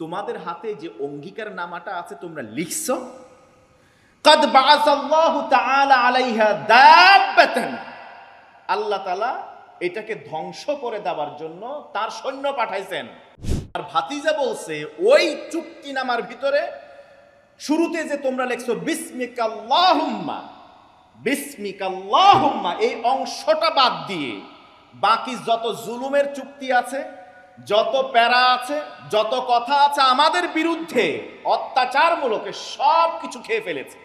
তোমাদের হাতে যে অঙ্গীকার নামাটা আছে তোমরা লিখছ? কদ আলাইহা আল্লাহ তালা এটাকে ধ্বংস করে দেওয়ার জন্য তার সৈন্য পাঠাইছেন। আর ভাতিজা বলছে, ওই চুক্তি নামার ভিতরে শুরুতে যে তোমরা লেখছো, বিস্মিকাল্লাহুম্মা বিস্মিকাল্লাহুম্মা, এই অংশটা বাদ দিয়ে বাকি যত জুলুমের চুক্তি আছে যত প্যারা আছে, যত কথা আছে আমাদের বিরুদ্ধে অত্যাচারমূলক সব কিছু খেয়ে ফেলেছে।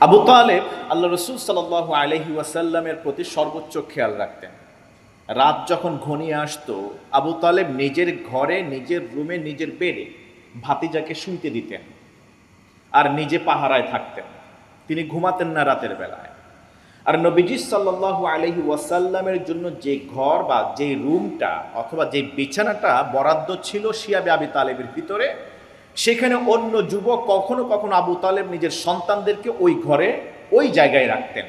আবু তালেব আল্লাহ রসুল সাল আলহি ওয়াসাল্লামের প্রতি সর্বোচ্চ খেয়াল রাখতেন। রাত যখন ঘনিয়ে আসতো, আবু তালেব নিজের ঘরে, নিজের রুমে, নিজের বেডে ভাতিজাকে শুইতে দিতেন আর নিজে পাহারায় থাকতেন। তিনি ঘুমাতেন না রাতের বেলায়। আর নবীজি সাল্লাহ আলহি ওয়াসাল্লামের জন্য যে ঘর বা যে রুমটা অথবা যে বিছানাটা বরাদ্দ ছিল শিয়াবে আবি তালেবের ভিতরে, সেখানে অন্য যুবক কখনো কখনো আবু তালেব নিজের সন্তানদেরকে ওই ঘরে, ওই জায়গায় রাখতেন।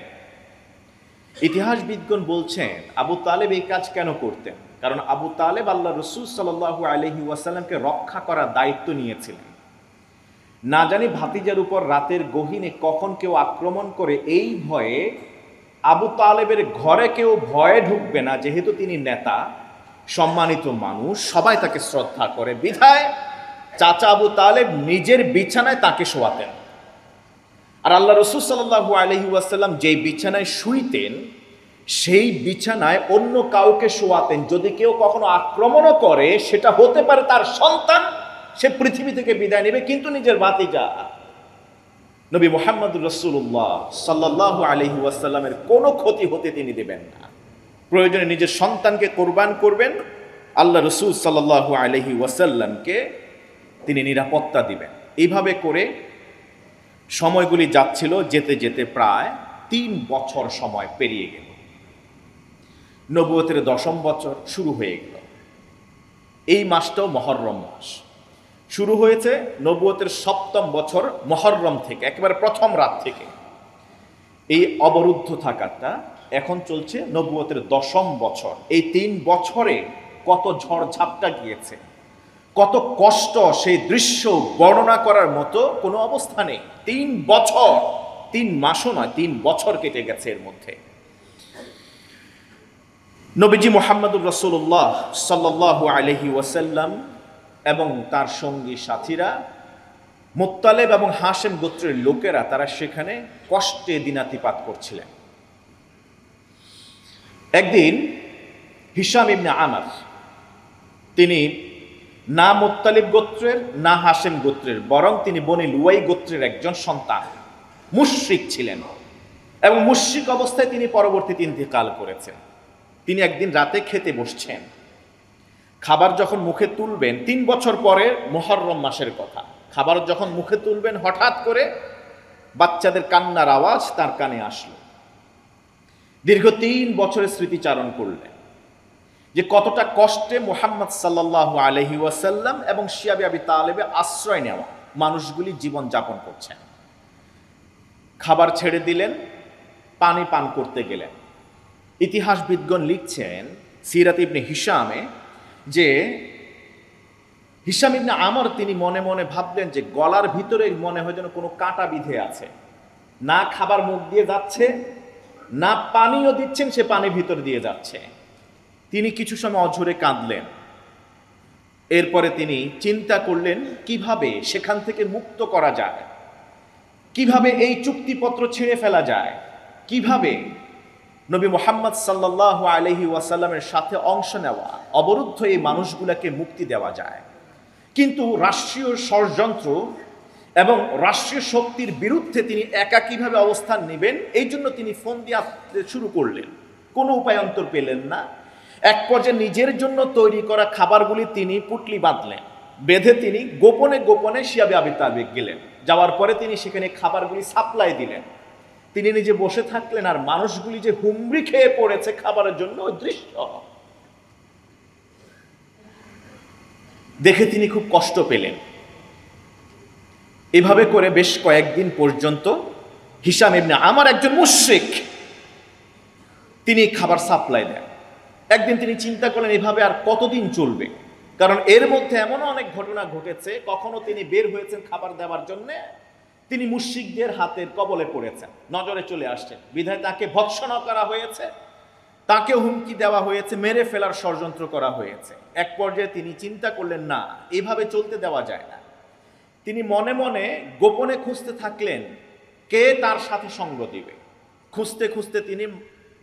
ইতিহাসবিদগণ বলছেন, আবু তালেব এই কাজ কেন করতেন? কারণ আবু তালেব আল্লাহ রসুল সাল্লাহু আলহি ওয়াসাল্লামকে রক্ষা করার দায়িত্ব নিয়েছিলেন। না জানি ভাতিজার উপর রাতের গহিনে কখন কেউ আক্রমণ করে এই ভয়ে আবু তালেবের ঘরে কেউ ভয়ে ঢুকবে না, যেহেতু তিনি নেতা, সম্মানিত মানুষ, সবাই তাকে শ্রদ্ধা করে। বিধায় চাচা আবু তালেব নিজের বিছানায় তাকে শোয়াতেন। আর আল্লাহ রসুল সাল্লাহু আলহি ওয়াসাল্লাম যেই বিছানায় শুইতেন, সেই বিছানায় অন্য কাউকে শোয়াতেন। যদি কেউ কখনো আক্রমণও করে, সেটা হতে পারে তার সন্তান, সে পৃথিবী থেকে বিদায় নেবে, কিন্তু নিজের বাতিজা নবী মোহাম্মদ রসুল্লাহ সাল্লাহ আলহি ওয়াসাল্লামের কোনো ক্ষতি হতে তিনি দেবেন না। প্রয়োজনে নিজের সন্তানকে কোরবান করবেন, আল্লাহ রসুল সাল্লাহ আলহি ওয়াসাল্লামকে তিনি নিরাপত্তা দিবেন। এইভাবে করে সময়গুলি যাচ্ছিল, যেতে যেতে প্রায় তিন বছর সময় পেরিয়ে গেল। নবুয়তের দশম বছর শুরু হয়ে গেল। এই মাসটাও মহরম মাস। শুরু হয়েছে নবুয়তের সপ্তম বছর মহরম থেকে, একেবারে প্রথম রাত থেকে। এই অবরুদ্ধ থাকাটা এখন চলছে নবুয়তের দশম বছর। এই তিন বছরে কত ঝড় ঝাপটা গিয়েছে, কত কষ্ট সেই দৃশ্য বর্ণনা করার মতো কোনো অবস্থা নেই। তিন বছর, তিন মাসও নয়, তিন বছর কেটে গেছে এর মধ্যে। নবীজি মোহাম্মদুর রসুল্লাহ সাল্লাহ আলহি ওয়াসাল্লাম এবং তার সঙ্গী সাথীরা, মোত্তালেব এবং হাসেম গোত্রের লোকেরা তারা সেখানে কষ্টে দিনাতিপাত করছিলেন। একদিন হিসাম ইবনে আমার, তিনি না মোত্তালিব গোত্রের, না হাসেম গোত্রের, বরং তিনি বনি লুয়াই গোত্রের একজন সন্তান, মুশ্রিক ছিলেন এবং মুশ্রিক অবস্থায় তিনি পরবর্তী পরবর্তীতে ইন্তেকাল করেছেন। তিনি একদিন রাতে খেতে বসছেন। খাবার যখন মুখে তুলবেন, তিন বছর পরে মোহরম মাসের কথা। খাবার যখন মুখে তুলবেন, হঠাৎ করে বাচ্চাদের কান্নার আওয়াজ তার কানে আসলো। দীর্ঘ তিন বছরের স্মৃতিচারণ করলেন। যে কতটা কষ্টে মোহাম্মদ সাল্লাহ আলহি ওয়াসাল্লাম এবং শিয়াবি আবি তালেবে আশ্রয় নেওয়া মানুষগুলি জীবন যাপন করছেন। খাবার ছেড়ে দিলেন, পানি পান করতে গেলেন। ইতিহাসবিদগণ লিখছেন, সিরাত ইবনে হিসামে যে হিসাম ইবনে আমর তিনি মনে মনে ভাবলেন যে গলার ভিতরে মনে হয় যেন কোনো কাঁটা বিধে আছে। না খাবার মুখ দিয়ে যাচ্ছে, না পানিও দিচ্ছেন, সে পানি ভিতর দিয়ে যাচ্ছে। তিনি কিছু সময় অঝরে কাঁদলেন। এরপরে তিনি চিন্তা করলেন, কীভাবে সেখান থেকে মুক্ত করা যায়? কীভাবে এই চুক্তিপত্র ছিঁড়ে ফেলা যায়? কীভাবে নবী মোহাম্মদ সাল্লাহ আলহি ওয়াসাল্লামের সাথে অংশ নেওয়া, অবরুদ্ধ এই মানুষগুলোকে মুক্তি দেওয়া যায়। কিন্তু রাষ্ট্রীয় ষড়যন্ত্র এবং রাষ্ট্রীয় শক্তির বিরুদ্ধে তিনি একা কীভাবে অবস্থান নেবেন, এই জন্য তিনি ফোন দিয়ে শুরু করলেন। কোনো উপায়ন্তর পেলেন না। এক পর্যায়ে নিজের জন্য তৈরি করা খাবারগুলি তিনি পুটলি বাঁধলেন। বেঁধে তিনি গোপনে গোপনে শিয়াবে আবি গেলেন। যাওয়ার পরে তিনি সেখানে খাবারগুলি সাপ্লাই দিলেন। তিনি নিজে বসে থাকলেন আর মানুষগুলি যে হুমড়ি খেয়ে পড়েছে খাবারের জন্য ওই দৃশ্য। দেখে তিনি খুব কষ্ট পেলেন। এভাবে করে বেশ কয়েকদিন পর্যন্ত হিসাম এমনি আমার একজন মুশ্রিক তিনি খাবার সাপ্লাই দেন। একদিন তিনি চিন্তা করলেন, এভাবে আর কতদিন চলবে? কারণ এর মধ্যে এমনও অনেক ঘটনা ঘটেছে, কখনো তিনি বের হয়েছেন খাবার দেওয়ার জন্য তিনি মুশিকদের হাতের কবলে পড়েছেন। নজরে চলে আসছেন বিধায় তাকে ভৎসনা করা হয়েছে, তাকে হুমকি দেওয়া হয়েছে, মেরে ফেলার ষড়যন্ত্র করা হয়েছে। এক পর্যায়ে তিনি চিন্তা করলেন, না, এভাবে চলতে দেওয়া যায় না। তিনি মনে মনে গোপনে খুঁজতে থাকলেন, কে তার সাথে সঙ্গ দিবে? খুঁজতে খুঁজতে তিনি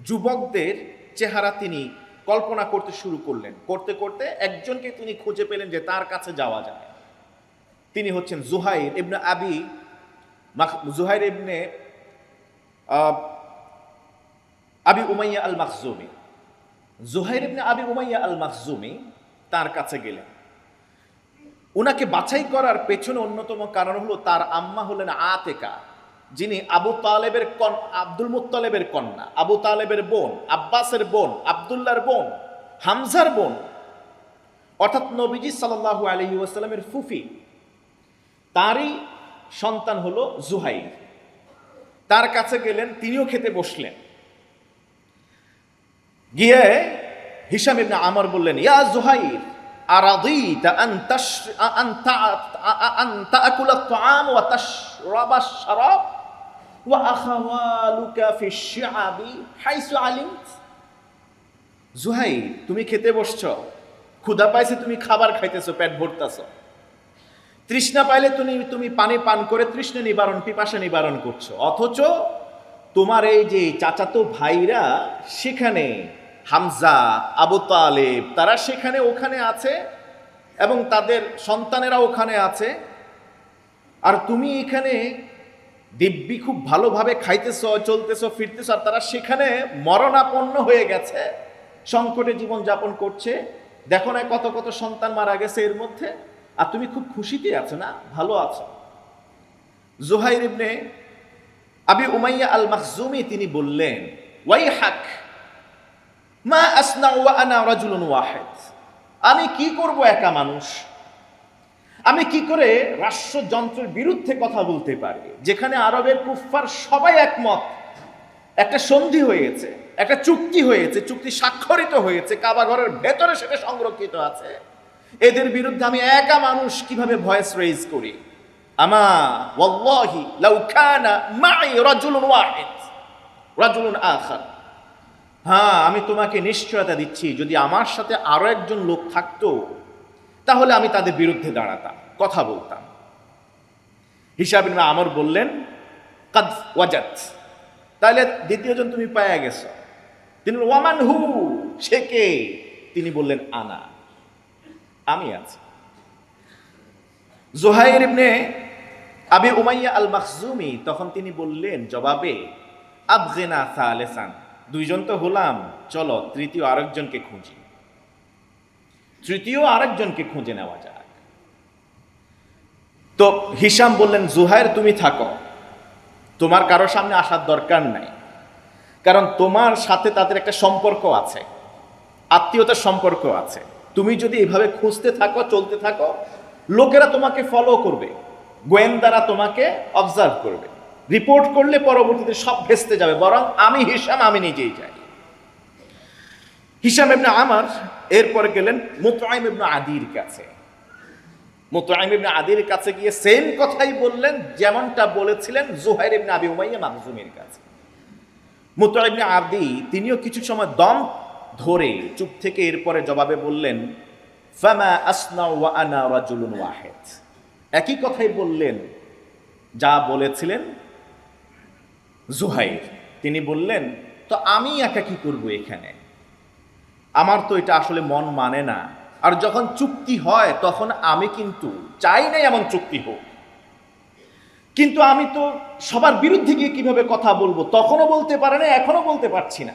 যুবকদের চেহারা তিনি কল্পনা করতে শুরু করলেন। করতে করতে একজনকে তিনি খুঁজে পেলেন যে তার কাছে যাওয়া যায়। তিনি হচ্ছেন জুহাইর ইবনে Abi Zuhair ibn Abi Umayya al Makhzumi Zuhair ibn Abi Umayya al Makhzumi তার কাছে গেলেন। ওনাকে বাছাই করার পেছনে অন্যতম কারণ হলো তার আম্মা হলেন আতেকা, যিনি আবু তালেবের কন আব্দুল মুত্তালেবের কন্যা। আবু তালেবের বোন, আব্বাসের বোন, আবদুল্লাহর বোন, হামজার বোন। অর্থাৎ নবীজি সাল্লাল্লাহু আলাইহি ওয়াসাল্লামের ফুফি। তারই সন্তান হলো জুহাইর। তার কাছে গেলেন, তিনিও খেতে বসলেন। গিয়ে হিসাম ইবনে আমর বললেন, ইয়া জুহাইর জুহাইর, তুমি খেতে বসছো। ক্ষুধা পাইছে, তুমি খাবার খাইতেছো, পেট ভরতাছো। তৃষ্ণা পাইলে তুমি তুমি পানি পান করে তৃষ্ণা নিবারণ, পিপাসা নিবারণ করছ। অথচ তোমার এই যে চাচাতো ভাইরা, সেখানে হামজা, আবু তালেব, তারা সেখানে, ওখানে আছে এবং তাদের সন্তানেরা ওখানে আছে। আর তুমি এখানে দিব্যি খুব ভালোভাবে খাইতেছ, চলতেছ, ফিরতেছ, আর তারা সেখানে মরণাপন্ন হয়ে গেছে, সংকটে জীবন যাপন করছে। দেখো না কত কত সন্তান মারা গেছে এর মধ্যে। আর তুমি খুব খুশিতে আছো না? ভালো আছো। Zuhair ibn Abi Umayya al Makhzumi তিনি বললেন ওয়াই হাক মা আসনা ওয়া আনা রাজুলুন ওয়াহিদ। আমি কি করব একা মানুষ? আমি কি করে রাষ্ট্রযন্ত্রের বিরুদ্ধে কথা বলতে পারি? যেখানে আরবের কুফফার সবাই একমত। একটা সন্ধি হয়েছে, একটা চুক্তি হয়েছে, চুক্তি স্বাক্ষরিত হয়েছে কাবাঘরের ভেতরে সেটা সংরক্ষিত আছে। এদের বিরুদ্ধে আমি একা মানুষ কীভাবে ভয়েস রেজ করি? আমা ওয়াল্লাহি লাউ কানা মাই রাজুলুন ওয়াহিদ। রাজুলুন আখার। হ্যাঁ আমি তোমাকে নিশ্চয়তা দিচ্ছি, যদি আমার সাথে আরও একজন লোক থাকতো, তাহলে আমি তাদের বিরুদ্ধে দাঁড়াতাম, কথা বলতাম। হিসাব আমর বললেন, কাদ ওয়াজাত। তাহলে দ্বিতীয়জন তুমি পায়া গেছো। তিনি ওয়ামান হু? সে কে? তিনি বললেন, আনা। আমি আছি। জোহাইর ইবনে আবি উমাইয়া আল মাখজুমি তখন তিনি বললেন জবাবে, আবগেনা সালেসান, দুইজন তো হলাম, চলো তৃতীয় আরেকজনকে খুঁজি। তৃতীয় আরেকজনকে খুঁজে নেওয়া যাক। তো হিসাম বললেন, জুহাইর, তুমি থাকো। তোমার কারও সামনে আসার দরকার নাই। কারণ তোমার সাথে তাদের একটা সম্পর্ক আছে, আত্মীয়তার সম্পর্ক আছে। তুমি যদি এভাবে খুঁজতে থাকো, চলতে থাকো, লোকেরা তোমাকে ফলো করবে, গোয়েন্দারা তোমাকে অবজার্ভ করবে। রিপোর্ট করলে পরবর্তীতে সব ভেস্তে যাবে, বরং আমি হিসাম আমি নিজেই যাই হিসাম ইবনে আমার এরপরে গেলেন মুতাইম ইবনে আদির কাছে। মুতাইম ইবনে আদির কাছে গিয়ে সেম কথাই বললেন, যেমনটা বলেছিলেন জুহাইর ইবনে আবি উমাইয়া মাখজুমের কাছে। মুতাইম ইবনে আদি, তিনিও কিছু সময় দম ধরে চুপ থেকে এরপরে জবাবে বললেন, ফামা আসনা ওয়া আনা রাজুলুন ওয়াহিদ। একই কথাই বললেন, যা বলেছিলেন জুহাইর। তিনি বললেন, তো আমি একা কি করব এখানে? আমার তো এটা আসলে মন মানে না। আর যখন চুক্তি হয়, তখন আমি কিন্তু চাই নাই এমন চুক্তি হোক। কিন্তু আমি তো সবার বিরুদ্ধে গিয়ে কীভাবে কথা বলব, তখনও বলতে পারে না এখনও বলতে পারছি না।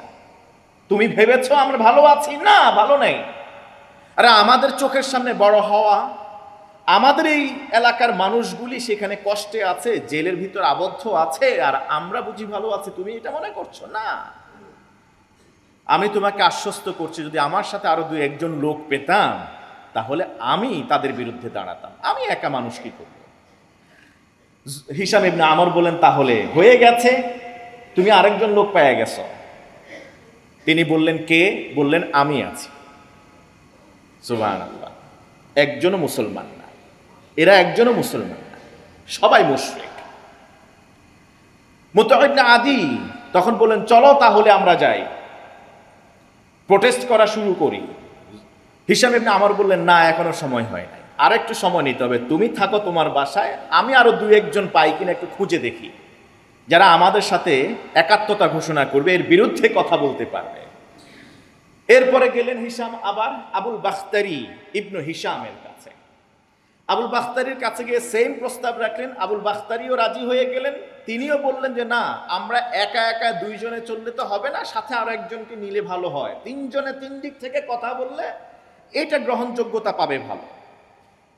তুমি ভেবেছো আমরা ভালো আছি? না, ভালো নেই। আরে আমাদের চোখের সামনে বড় হওয়া, আমাদের এই এলাকার মানুষগুলি সেখানে কষ্টে আছে, জেলের ভিতর আবদ্ধ আছে, আর আমরা বুঝি ভালো আছি। তুমি এটা মনে করছ? না। আমি তোমাকে আশ্বস্ত করছি, যদি আমার সাথে আরও দু একজন লোক পেতাম, তাহলে আমি তাদের বিরুদ্ধে দাঁড়াতাম। আমি একা মানুষ কি করব? হিসাম ইবনে আমর বলেন, তাহলে হয়ে গেছে। তুমি আরেকজন লোক পেয়ে গেছো। তিনি বললেন, কে? বললেন, আমি আছি। সুবহানাল্লাহ। একজনও মুসলমান না। এরা একজনও মুসলমান না। সবাই মুশরিক। মুতাহিবনা আদি তখন বললেন, চলো তাহলে আমরা যাই। প্রোটেস্ট করা শুরু করি। হিসাব ইবনে আমার বললেন, না, এখনও সময় হয় নাই। আর একটু সময় নিতে হবে। তুমি থাকো তোমার বাসায়। আমি আরও দু একজন পাই কিনা একটু খুঁজে দেখি। যারা আমাদের সাথে একাত্মতা ঘোষণা করবে, এর বিরুদ্ধে কথা বলতে পারবে। এরপরে গেলেন হিসাম আবার আবুল বাখতারি ইবনু হিসামের কাছে। আবুল বাখতারির কাছে গিয়ে সেম প্রস্তাব রাখলেন, আবুল বাখতারিও রাজি হয়ে গেলেন। তিনিও বললেন যে, না, আমরা একা একা দুইজনে চললে তো হবে না, সাথে আরও একজনকে নিলে ভালো হয়। তিনজনে তিন দিক থেকে কথা বললে, এটা গ্রহণযোগ্যতা পাবে ভালো।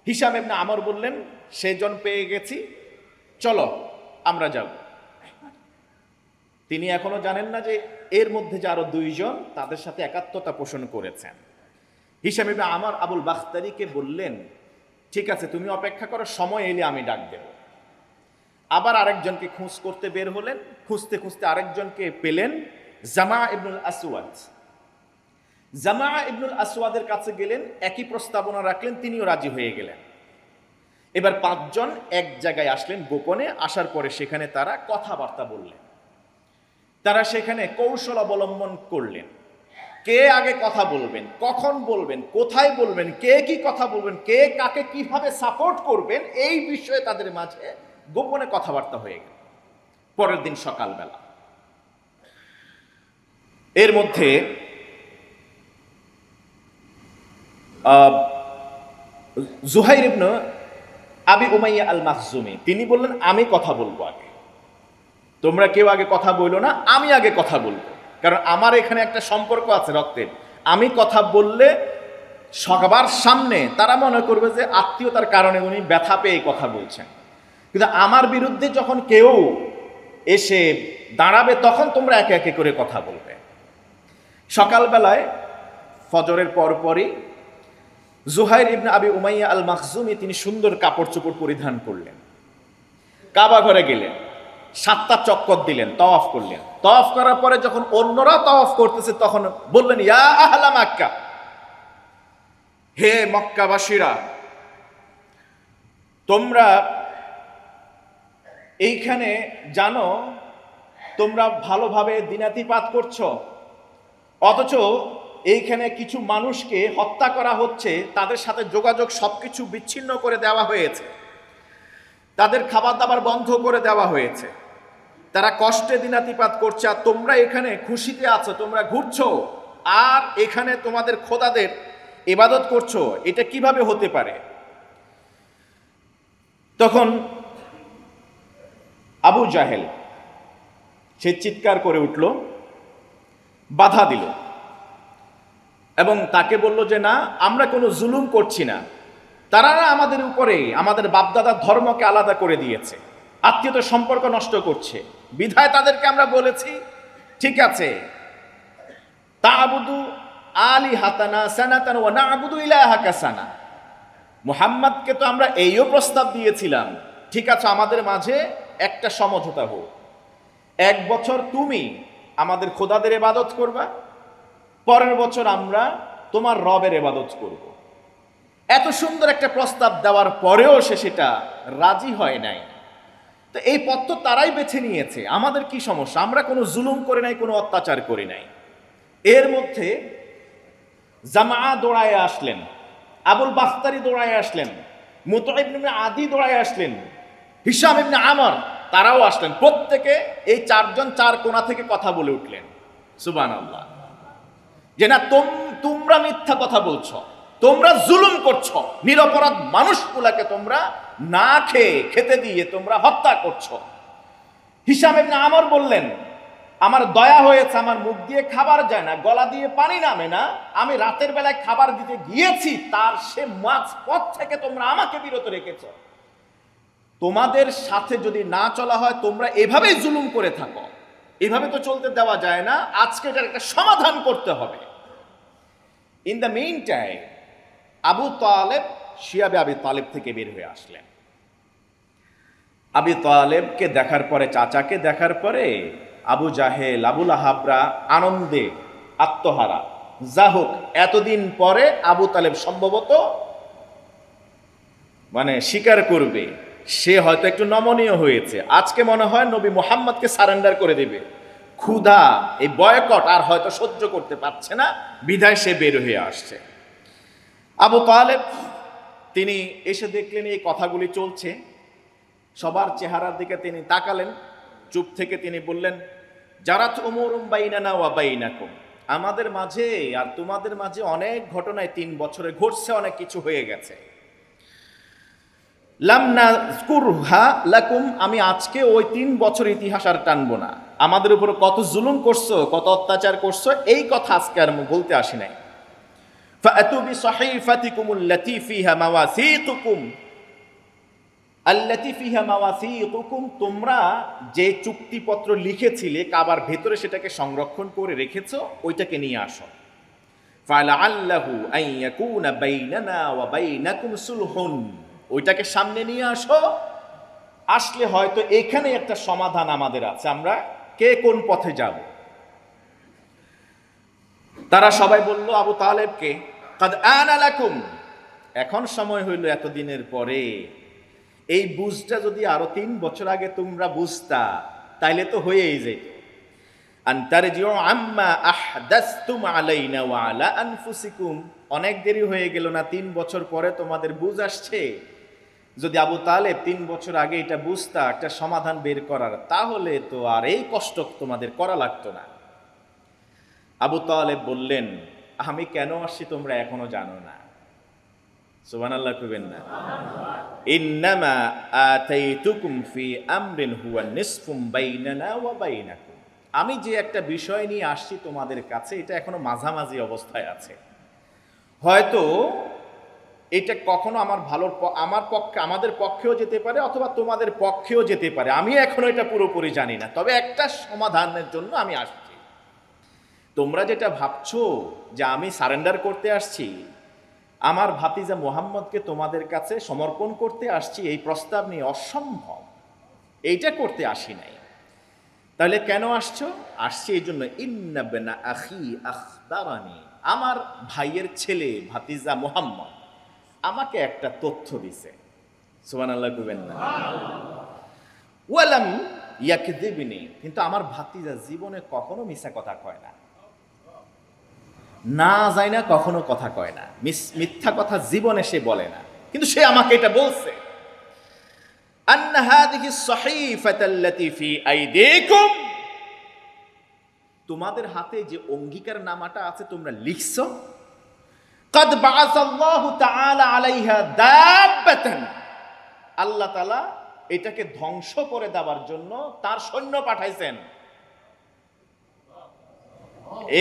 হিসাম এমনি আমর বললেন, সেজন পেয়ে গেছি। চলো, আমরা যাব। তিনি এখনও জানেন না যে এর মধ্যে যে আরও দুইজন তাদের সাথে একাত্মতা পোষণ করেছেন। হিসাবে আমার আবুল বাখতারিকে বললেন, ঠিক আছে, তুমি অপেক্ষা করো, সময় এলে আমি ডাক দেব। আবার আরেকজনকে খোঁজ করতে বের হলেন, খুঁজতে খুঁজতে আরেকজনকে পেলেন, জামা ইবনুল আসওয়াদ। জামা ইবনুল আসওয়াদের কাছে গেলেন, একই প্রস্তাবনা রাখলেন, তিনিও রাজি হয়ে গেলেন। এবার পাঁচজন এক জায়গায় আসলেন গোপনে, আসার পরে সেখানে তারা কথাবার্তা বললেন। তারা সেখানে কৌশল অবলম্বন করলেন। কে আগে কথা বলবেন, কখন বলবেন, কোথায় বলবেন, কে কি কথা বলবেন, কে কাকে কীভাবে সাপোর্ট করবেন, এই বিষয়ে তাদের মাঝে গোপনে কথাবার্তা হয়ে গেল। পরের দিন সকালবেলা। এর মধ্যে জুহাইর ইবনু আবি উমাইয়া আল মাখজুমি তিনি বললেন, আমি কথা বলব আগে। তোমরা কেউ আগে কথা বলল না, আমি আগে কথা বলব। কারণ আমার এখানে একটা সম্পর্ক আছে রক্তের। আমি কথা বললে সবার সামনে তারা মনে করবে যে আত্মীয়তার কারণে উনি ব্যথা পেয়ে কথা বলছেন। কিন্তু আমার বিরুদ্ধে যখন কেউ এসে দাঁড়াবে, তখন তোমরা একে একে করে কথা বলবে। সকালবেলায় ফজরের পরপরই Zuhair ibn Abi Umayya al Makhzumi তিনি সুন্দর কাপড় চোপড় পরিধান করলেন। কাবা ঘরে গেলেন। সাতটা চক্কর দিলেন, তওয়াফ করলেন। তওয়াফ করার পরে যখন অন্যরা তওয়াফ করতেছে, তখন বললেন, ইয়া আহলা মাক্কা। হে মক্কাবাসীরা, তোমরা এইখানে জানো, তোমরা ভালোভাবে দিনাতিপাত করছ, অথচ এইখানে কিছু মানুষকে হত্যা করা হচ্ছে, তাদের সাথে যোগাযোগ সবকিছু বিচ্ছিন্ন করে দেওয়া হয়েছে। তাদের খাবার দাবার বন্ধ করে দেওয়া হয়েছে। তারা কষ্টে দিনাতিপাত করছে, আর তোমরা এখানে খুশিতে আছো, তোমরা ঘুরছো, আর এখানে তোমাদের খোদাদের ইবাদত করছ, এটা কীভাবে হতে পারে? তখন আবু জাহেল সে চিৎকার করে উঠল, বাধা দিল, এবং তাকে বলল যে, না, আমরা কোনো জুলুম করছি না। তারা না আমাদের উপরে, আমাদের বাপদাদার ধর্মকে আলাদা করে দিয়েছে। আত্মীয়তার সম্পর্ক নষ্ট করছে। বিধায় তাদেরকে আমরা বলেছি, ঠিক আছে তা আবুদু আলী হাতানা সানাতান ও না আবুদু ইলাহাকা সানা। মুহাম্মদকে তো আমরা এইও প্রস্তাব দিয়েছিলাম, ঠিক আছে, আমাদের মাঝে একটা সমঝোতা হোক। এক বছর তুমি আমাদের খোদাদের এবাদত করবা, পরের বছর আমরা তোমার রবের এবাদত করব। এত সুন্দর একটা প্রস্তাব দেওয়ার পরেও সে সেটা রাজি হয় নাই। তো এই পথ তো তারাই বেছে নিয়েছে। আমাদের কি সমস্যা? আমরা কোনো জুলুম করে নাই, কোনো অত্যাচার করি নাই। এর মধ্যে জামা দৌড়ায় আসলেন, আবুল বাস্তারি দৌড়ায় আসলেন মুতাইব ইবনে আদি দৌড়ায় আসলেন হিসাম ইবনে আমর, তারাও আসলেন। প্রত্যেকে এই চারজন চার কোণা থেকে কথা বলে উঠলেন। সুবান আল্লাহ যে না, তোম- তোমরা মিথ্যা কথা বলছো, তোমরা জুলুম করছ, নিরপরাধ মানুষগুলাকে তোমরা না খেয়ে খেতে দিয়ে তোমরা হত্যা করছ। হিসাম এমনি আমর বললেন, আমার দয়া হয়েছে, আমার মুখ দিয়ে খাবার যায় না, গলা দিয়ে পানি নামে না। আমি রাতের বেলায় খাবার দিতে গিয়েছি, তার সে মাছ পথ থেকে তোমরা আমাকে বিরত রেখেছ। তোমাদের সাথে যদি না চলা হয়, তোমরা এভাবেই জুলুম করে থাকো। এভাবে তো চলতে দেওয়া যায় না, আজকে এটার একটা সমাধান করতে হবে। In the meantime Abu Talib শিয়াবে Abi Talib থেকে বের হয়ে আসলেন। আবি তালেবকে দেখার পরে, চাচাকে দেখার পরে আবু জাহেল, আবুল আহাবরা আনন্দে আত্মহারা। যা হোক, এতদিন পরে আবু তালেব সম্ভবত মানে স্বীকার করবে। সে হয়তো একটু নমনীয় হয়েছে। আজকে মনে হয় নবী মোহাম্মদকে সারেন্ডার করে দেবে। ক্ষুধা, এই বয়কট আর হয়তো সহ্য করতে পারছে না। বিধায় সে বের হয়ে আসছে। আবু তালেব তিনি এসে দেখলেন এই কথাগুলি চলছে। সবার চেহারার দিকে তিনি তাকালেন। চুপ থেকে তিনি বললেন যারা তুমরুম বাইনানা ওয়া বাইনাকুম। আমাদের মাঝে আর তোমাদের মাঝে অনেক ঘটনায় তিন বছরে ঘটছে, অনেক কিছু হয়ে গেছে। লাকুম, আমি আজকে ওই তিন বছর ইতিহাস আর টানবো না। আমাদের উপর কত জুলুম করছ, কত অত্যাচার করছ, এই কথা আজকে আর বলতে আসি নাই। فأتوا بصحيفتكم التي فيها مواثيقكم আল্লাতি ফিহা মাওয়াসিকুম তোমরা যে চুক্তিপত্র লিখেছিলে কাবার ভেতরে সেটাকে সংরক্ষণ করে রেখেছো ওইটাকে নিয়ে আসো ফালাআল্লাহু আন ইয়াকুনা বাইনানা ওয়া বাইনাকুম সুলহুন ওইটাকে সামনে নিয়ে আসো আসলে হয়তো এখানে একটা সমাধান আমাদের আছে আমরা কে কোন পথে যাব তারা সবাই বলল আবু তালেবকে কাদ আনা লাকুম। এখন সময় হইল এতদিনের পরে। এই বুঝটা যদি আরও তিন বছর আগে তোমরা বুঝতা, তাইলে তো হয়েই যেত। অনেক দেরি হয়ে গেল না, তিন বছর পরে তোমাদের বুঝ আসছে? যদি আবু তালেব তিন বছর আগে এটা বুঝতা, একটা সমাধান বের করার, তাহলে তো আর এই কষ্ট তোমাদের করা লাগতো না। আবু তালেব বললেন আমি কেন আসছি তোমরা এখনও জানো না। সুবহানাল্লাহ কইবেন না। ইন্নামা আতাইতুকুম ফি আমরিন হুয়া নিসফুম বাইনানা ওয়া বাইনাকুম। আমি যে একটা বিষয় নিয়ে আসছি তোমাদের কাছে, এটা এখনও মাঝামাঝি অবস্থায় আছে। হয়তো এটা কখনো আমার ভালোর প- আমার পক্ষে, আমাদের পক্ষেও যেতে পারে অথবা তোমাদের পক্ষেও যেতে পারে। আমি এখনও এটা পুরোপুরি জানি না। তবে একটা সমাধানের জন্য আমি আসছি। তোমরা যেটা ভাবছ যে আমি সারেন্ডার করতে আসছি, আমার ভাতিজা মোহাম্মদকে তোমাদের কাছে সমর্পণ করতে আসছি, এই প্রস্তাব নিয়ে অসম্ভব। এইটা করতে আসি নাই। তাহলে কেন আসছো? আসছি এই জন্য ইন্নাবেনা আখি আখদারানি আমার ভাইয়ের ছেলে ভাতিজা মোহাম্মদ আমাকে একটা তথ্য দিছে। সুবান আল্লাহ কইবেন না। ওয়ালাম ইয়াকদিবিনি, কিন্তু আমার ভাতিজা জীবনে কখনো মিশা কথা কয় না। না যায় না কখনো কথা কয় না। মিথ্যা কথা জীবনে সে বলে না। কিন্তু সে আমাকে এটা বলছে। তোমাদের হাতে যে অঙ্গীকার নামাটা আছে তোমরা লিখছ। কদ আলাইহা আল্লাহ তালা এটাকে ধ্বংস করে দেওয়ার জন্য তার সৈন্য পাঠাইছেন।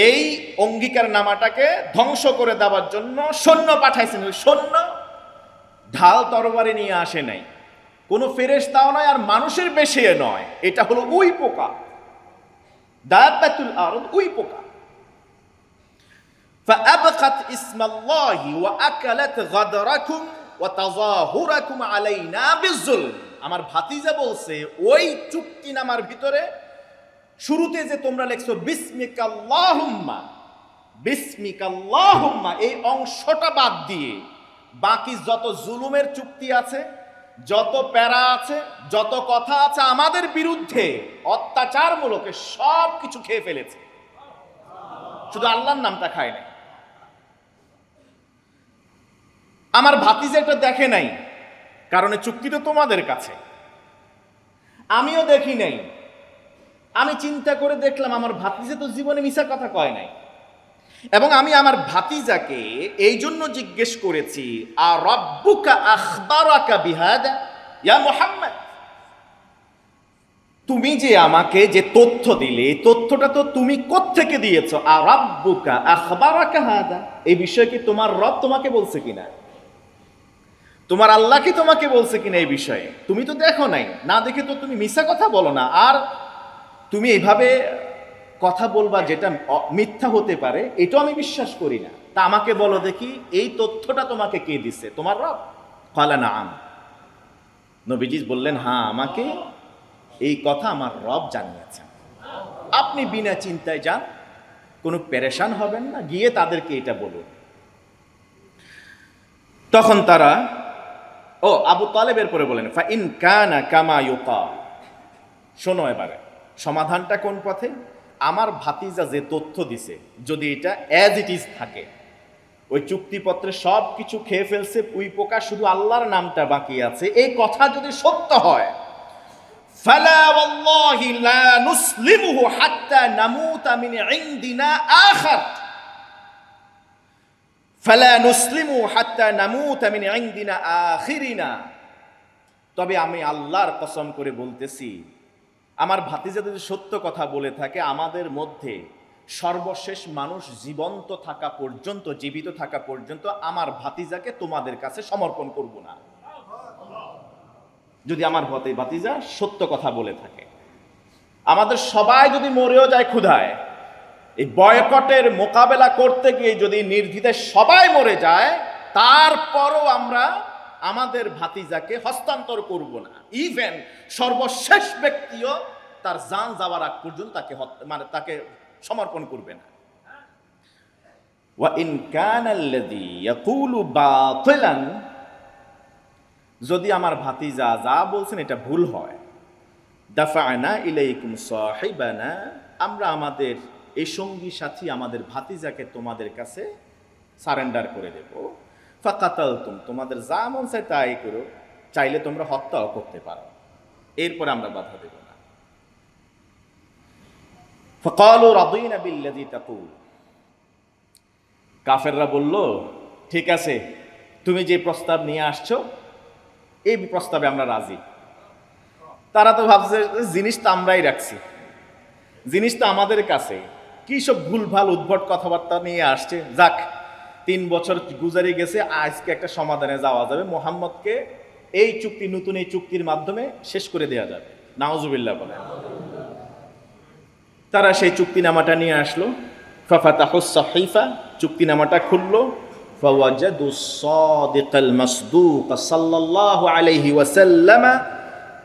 এই অঙ্গীকার নামাটাকে ধ্বংস করে দেওয়ার জন্য সৈন্য পাঠাইছেন ওই সৈন্য ঢাল তরবারি নিয়ে আসে নাই কোনো ফেরেশতাও নয় আর মানুষের বেশে নয় এটা হলো উই পোকা দাবাতুল আরদ উই পোকা فأبقت اسم الله وأكلت غدركم وتظاهركم علينا بالظلم আমার ভাতিজা বলছে ওই চুক্তিনামার ভিতরে শুরুতে যে তোমরা লেখছো, বিসমিকাল্লাহুম্মা বিসমিকাল্লাহুম্মা, এই অংশটা বাদ দিয়ে বাকি যত জুলুমের চুক্তি আছে, যত প্যারা আছে, যত কথা আছে আমাদের বিরুদ্ধে অত্যাচারমূলক সব কিছু খেয়ে ফেলেছে। শুধু আল্লাহর নামটা খায় নাই। আমার ভাতিজা এটা দেখে নাই, কারণ চুক্তি তো তোমাদের কাছে। আমিও দেখি নাই। আমি চিন্তা করে দেখলাম আমার ভাতিজা তো জীবনে মিশা কথা কয় নাই। এবং আমি আমার ভাতিজাকে এই জন্য জিজ্ঞেস করেছি আর রব্বুকা আখবারাকা ইয়া মুহাম্মদ। তুমি যে আমাকে যে তথ্য দিলে, এই তথ্যটা তো তুমি কোত্থেকে দিয়েছ? আর রব্বুকা আখবারাকা হাদা? এই বিষয়ে কি তোমার রব তোমাকে বলছে কিনা? তোমার আল্লাহ কি তোমাকে বলছে কিনা এই বিষয়ে? তুমি তো দেখো নাই। না দেখে তো তুমি মিশা কথা বলো না। আর তুমি এইভাবে কথা বলবা যেটা মিথ্যা হতে পারে, এটাও আমি বিশ্বাস করি না। তা আমাকে বলো দেখি, এই তথ্যটা তোমাকে কে দিছে? তোমার রব? কলা না আম নবীজি বললেন হ্যাঁ আমাকে এই কথা আমার রব জানিয়েছেন। আপনি বিনা চিন্তায় যান, কোনো পেরেশান হবেন না, গিয়ে তাদেরকে এটা বলুন। তখন তারা, ও, আবু তালেবের পরে বলেন, ফা ইন কানা কামা ইউকাল। শোনো এবারে। সমাধানটা কোন পথে? আমার ভাতিজা যে তথ্য দিছে, যদি এটা অ্যাজ ইট ইজ থাকে, ওই চুক্তিপত্রে সব কিছু খেয়ে ফেলছে, উই পোকা শুধু আল্লাহর নামটা বাকি আছে, এই কথা যদি সত্য হয় তবে আমি আল্লাহর কসম করে বলতেছি আমার ভাতিজা যদি সত্য কথা বলে থাকে, আমাদের মধ্যে সর্বশেষ মানুষ জীবন্ত থাকা পর্যন্ত, জীবিত থাকা পর্যন্ত আমার ভাতিজাকে তোমাদের কাছে সমর্পণ করব না। যদি আমার ভতে, ভাতিজা সত্য কথা বলে থাকে। আমাদের সবাই যদি মরেও যায় ক্ষুধায়, এই বয়কটের মোকাবেলা করতে গিয়ে যদি নির্দ্বিধে সবাই মরে যায়, তারপরও আমরা আমাদের ভাতিজাকে হস্তান্তর করব না। ইভেন সর্বশেষ ব্যক্তিও তার জান যাওয়ার আগ পর্যন্ত তাকে মানে তাকে সমর্পণ করবে না। যদি আমার ভাতিজা যা বলছেন এটা ভুল হয়। ইলাইকুম আমরা আমাদের এই সঙ্গী সাথী আমাদের ভাতিজাকে তোমাদের কাছে সারেন্ডার করে দেব। ফাকাতালতুম, তোমাদের যা মন চায় তাই করো, চাইলে তোমরা হত্যাও করতে পারো। এরপরে আমরা বাধা দেব না। ফকালু রাদিনা বিল্লাযী তাকুল। কাফেররা বলল, ঠিক আছে, তুমি যে প্রস্তাব নিয়ে আসছো, এই প্রস্তাবে আমরা রাজি। তারা তো ভাবছে, জিনিস তো আমরাই রাখছি। জিনিস তো আমাদের কাছে। কি সব ভুলভাল উদ্ভট কথাবার্তা নিয়ে আসছে? যাক তিন বছর গুজারি গেছে আজকে একটা সমাধানে যাওয়া যাবে মোহাম্মদকে এই চুক্তি নতুন এই চুক্তির মাধ্যমে শেষ করে দেওয়া যাবে নাওজুবিল্লাহ বলে তারা সেই চুক্তিনামাটা নিয়ে আসলো ফাফাতাহুস সাহিফা চুক্তিনামাটা খুললো فوجدوا الصادق المصدوق صلى الله عليه وسلم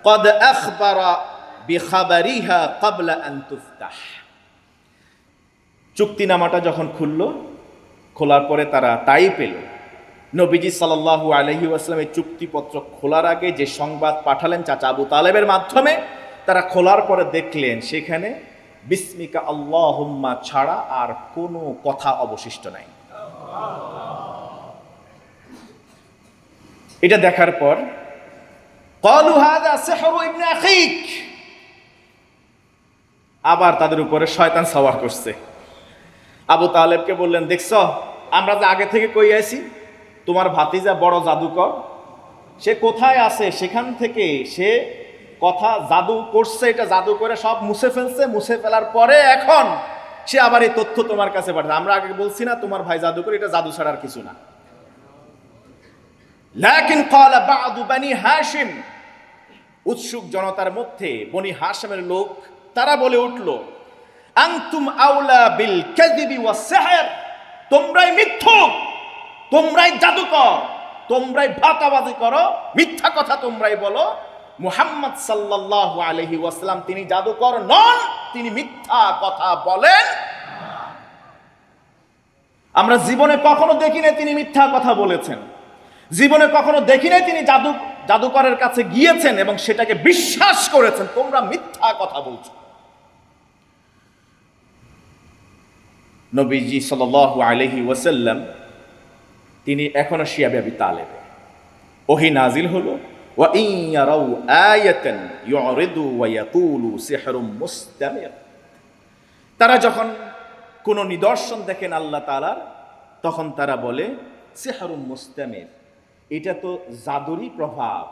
قد أخبر بخبرها قبل أن تفتح চুক্তিনামাটা যখন খুলল খোলার পরে তারা তাই পেল। নবীজি সাল্লাহু আলহি আসলামের চুক্তিপত্র খোলার আগে যে সংবাদ পাঠালেন চাচা আবু তালেবের মাধ্যমে, তারা খোলার পরে দেখলেন সেখানে, বিস্মিকা আল্লাহম্মা ছাড়া আর কোনো কথা অবশিষ্ট নাই। এটা দেখার পর আবার তাদের উপরে শয়তান সবার করছে। আবু তালেবকে বললেন, দেখছ আমরা যে আগে থেকে কই আছি তোমার ভাতিজা বড় জাদুকর। সে কোথায় আছে? সেখান থেকে সে কথা জাদু করছে, এটা জাদু করে সব মুছে ফেলছে। মুছে ফেলার পরে এখন সে আবার এই তথ্য তোমার কাছে পাঠায়। আমরা আগে বলছি না, তোমার ভাই জাদু করে, এটা জাদু ছাড়ার কিছু না। লাকিন ক্বালা বাদু বানি হাশিম। উৎসুক জনতার মধ্যে বনি হাশিমের লোক, তারা বলে উঠল, আনতুম আউলা বিল কাযিবি ওয়াস সিহর তোমরাই মিথ্যুক, তোমরাই জাদুকর, তোমরাই ভাতাবাজি করো, মিথ্যা কথা তোমরাই বলো। মুহাম্মদ সাল্লাল্লাহু আলাইহি ওয়াসাল্লাম তিনি জাদুকর নন, তিনি মিথ্যা কথা বলেন। আমরা জীবনে কখনো দেখি না তিনি মিথ্যা কথা বলেছেন। জীবনে কখনো দেখি নাই তিনি জাদু, জাদুকরের কাছে গিয়েছেন এবং সেটাকে বিশ্বাস করেছেন, তোমরা মিথ্যা কথা বলছো। নবীজি সাল আলহি ওয়াসাল্লাম, তিনি এখনও শিয়া আবি তালেব। ওহি নাজিল হল তারা যখন কোনো নিদর্শন দেখেন আল্লাহ তালার তখন তারা বলে, সেহারুম মুস্তামের, এটা তো জাদুরই প্রভাব।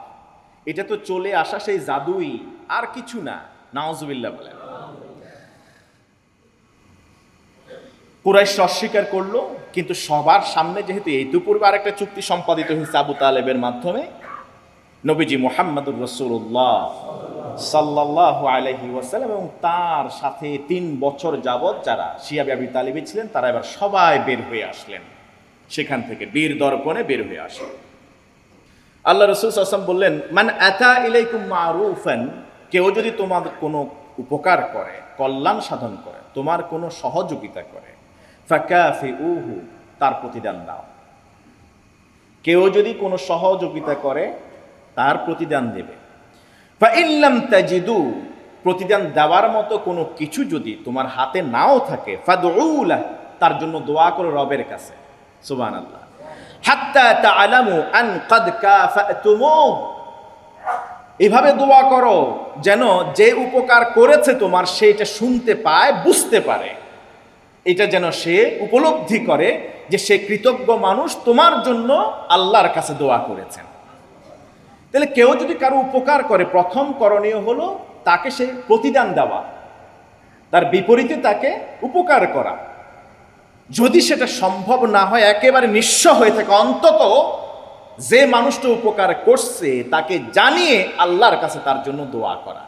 এটা তো চলে আসা সেই জাদুই, আর কিছু না। নাওজবিল্লা বলেন। কুরাইশ অস্বীকার করল, কিন্তু সবার সামনে যেহেতু এই দুপুর আরেকটা চুক্তি সম্পাদিত হয়েছে আবু তালেবের মাধ্যমে, নবীজি মোহাম্মদুর রসুল্লাহ সাল্লাহ আলহি ওয়াসাল্লাম এবং তার সাথে তিন বছর যাবৎ যারা শিয়াবি আবি তালিবি ছিলেন, তারা এবার সবাই বের হয়ে আসলেন। সেখান থেকে বীর দর্পণে বের হয়ে আসলেন। আল্লাহ রসুল আসলাম বললেন মানে এতা ইলাইকুম মারুফান কেউ যদি তোমার কোনো উপকার করে, কল্যাণ সাধন করে, তোমার কোনো সহযোগিতা করে ফাকাফি উহু তার প্রতিদান দাও। কেউ যদি কোনো সহযোগিতা করে, তার প্রতিদান দেবে। বা তাজিদু, প্রতিদান দেওয়ার মতো কোনো কিছু যদি তোমার হাতে নাও থাকে ফাদউলা তার জন্য দোয়া করো রবের কাছে। সুবহানাল্লাহ। হাত্তা তাআলামু আন কাদ কাফাতুমু এভাবে দোয়া করো যেন যে উপকার করেছে তোমার সে এটা শুনতে পায়, বুঝতে পারে। এটা যেন সে উপলব্ধি করে যে সে কৃতজ্ঞ মানুষ তোমার জন্য আল্লাহর কাছে দোয়া করেছেন। তাহলে কেউ যদি কারও উপকার করে, প্রথম করণীয় হলো তাকে সে প্রতিদান দেওয়া, তার বিপরীতে তাকে উপকার করা। যদি সেটা সম্ভব না হয়, একেবারে নিঃস্ব হয়ে থাকে, অন্তত যে মানুষটা উপকার করছে তাকে জানিয়ে আল্লাহর কাছে তার জন্য দোয়া করা।